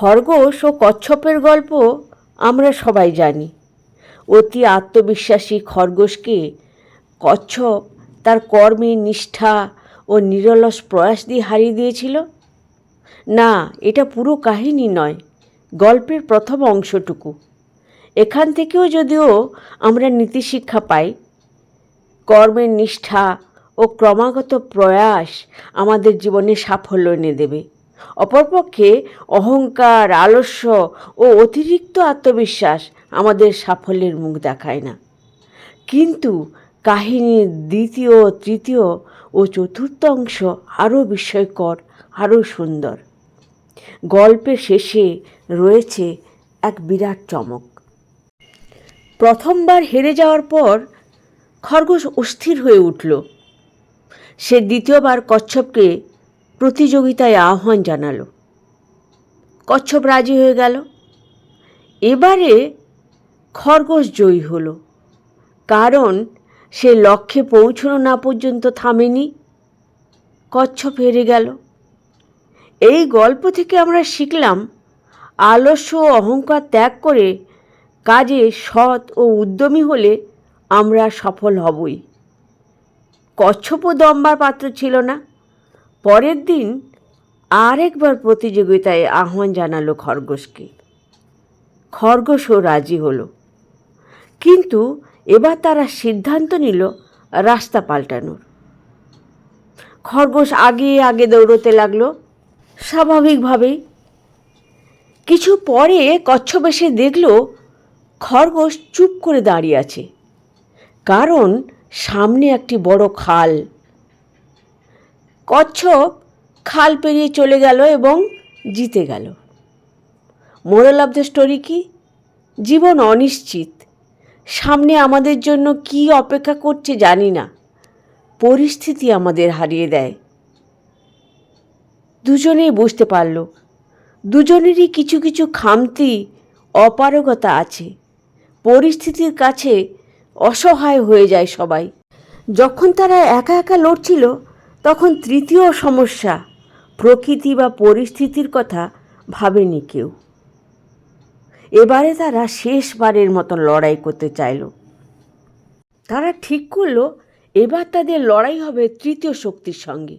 খরগোশ ও কচ্ছপের গল্প আমরা সবাই জানি। অতি আত্মবিশ্বাসী খরগোশকে কচ্ছপ তার কর্মে নিষ্ঠা ও নিরলস প্রয়াস দিয়ে হারিয়ে দিয়েছিল। না, এটা পুরো কাহিনী নয়, গল্পের প্রথম অংশটুকু। এখান থেকেও যদিও আমরা নীতিশিক্ষা পাই কর্মের নিষ্ঠা ও ক্রমাগত প্রয়াস আমাদের জীবনে সাফল্য এনে দেবে। অপরপক্ষে অহংকার, আলস্য ও অতিরিক্ত আত্মবিশ্বাস আমাদের সাফল্যের মুখ দেখায় না। কিন্তু কাহিনীর দ্বিতীয়, তৃতীয় ও চতুর্থ অংশ আরও বিস্ময়কর, আরও সুন্দর। গল্পের শেষে রয়েছে এক বিরাট চমক। প্রথমবার হেরে যাওয়ার পর খরগোশ অস্থির হয়ে উঠল। সে দ্বিতীয়বার কচ্ছপকে প্রতিযোগিতায় আহ্বান জানালো। কচ্ছপ রাজি হয়ে গেল। এবারে খরগোশ জয়ী হলো। কারণ সে লক্ষ্যে পৌঁছনো না পর্যন্ত থামেনি। কচ্ছপ হেরে গেল। এই গল্প থেকে আমরা শিখলাম, আলস্য ও অহংকার ত্যাগ করে কাজে সৎ ও উদ্যমী হলে আমরা সফল হবই। কচ্ছপও দম্বার পাত্র ছিল না। পরের দিন আরেকবার প্রতিযোগিতায় আহ্বান জানালো খরগোশকে। খরগোশও রাজি হলো। কিন্তু এবার তারা সিদ্ধান্ত নিল রাস্তা পাল্টানোর। খরগোশ আগে আগে দৌড়তে লাগল। স্বাভাবিকভাবেই কিছু পরে কচ্ছপ এসে দেখল খরগোশ চুপ করে দাঁড়িয়ে আছে। কারণ সামনে একটি বড় খাল কচ্ছপ খাল পেরিয়ে চলে গেল এবং জিতে গেল। মোরাল অফ দ্য স্টোরি কি? জীবন অনিশ্চিত। সামনে আমাদের জন্য কি অপেক্ষা করছে জানি না। পরিস্থিতি আমাদের হারিয়ে দেয়। দুজনেই বুঝতে পারল। দুজনেরই কিছু কিছু খামতি, অপারগতা আছে। পরিস্থিতির কাছে অসহায় হয়ে যায় সবাই। যখন তারা একা একা লড়ছিল তখন তৃতীয় সমস্যা, প্রকৃতি বা পরিস্থিতির কথা ভাবেনি কেউ। এবারে তারা শেষবারের মতো লড়াই করতে চাইল। তারা ঠিক করল, এবার তাদের লড়াই হবে তৃতীয় শক্তির সঙ্গে।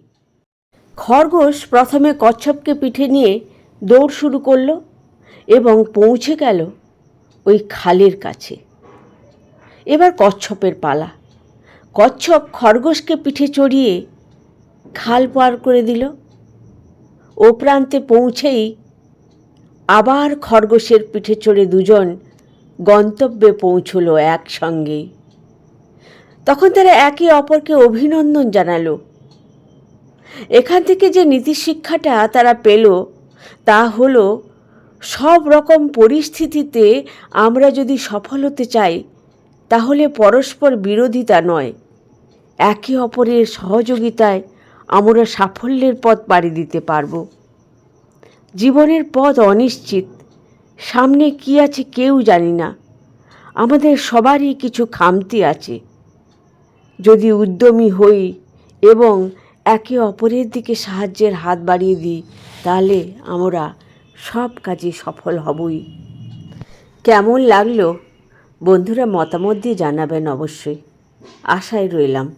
খরগোশ প্রথমে কচ্ছপকে পিঠে নিয়ে দৌড় শুরু করল এবং পৌঁছে গেল ওই খালের কাছে। এবার কচ্ছপের পালা। কচ্ছপ খরগোশকে পিঠে চড়িয়ে খাল পার করে দিল। ও প্রান্তে পৌঁছেই আবার খরগোশের পিঠে চড়ে দুজন গন্তব্যে পৌঁছলো একসঙ্গেই তখন তারা একে অপরকে অভিনন্দন জানালো। এখান থেকে যে নীতিশিক্ষাটা তারা পেল, তা হলো সব রকম পরিস্থিতিতে আমরা যদি সফল হতে চাই, তাহলে পরস্পর বিরোধিতা নয়, একে অপরের সহযোগিতায় আমরা সাফল্যের পথ পাড়ি দিতে পারব। জীবনের পথ অনিশ্চিত। সামনে কি আছে কেউ জানি না। আমাদের সবারই কিছু খামতি আছে। যদি উদ্যমী হই এবং একে অপরের দিকে সাহায্যের হাত বাড়িয়ে দিই, তাহলে আমরা সব কাজে সফল হবই। কেমন লাগল? বন্ধুরা মতামত দিয়ে জানাবেন অবশ্যই। আশায় রইলাম।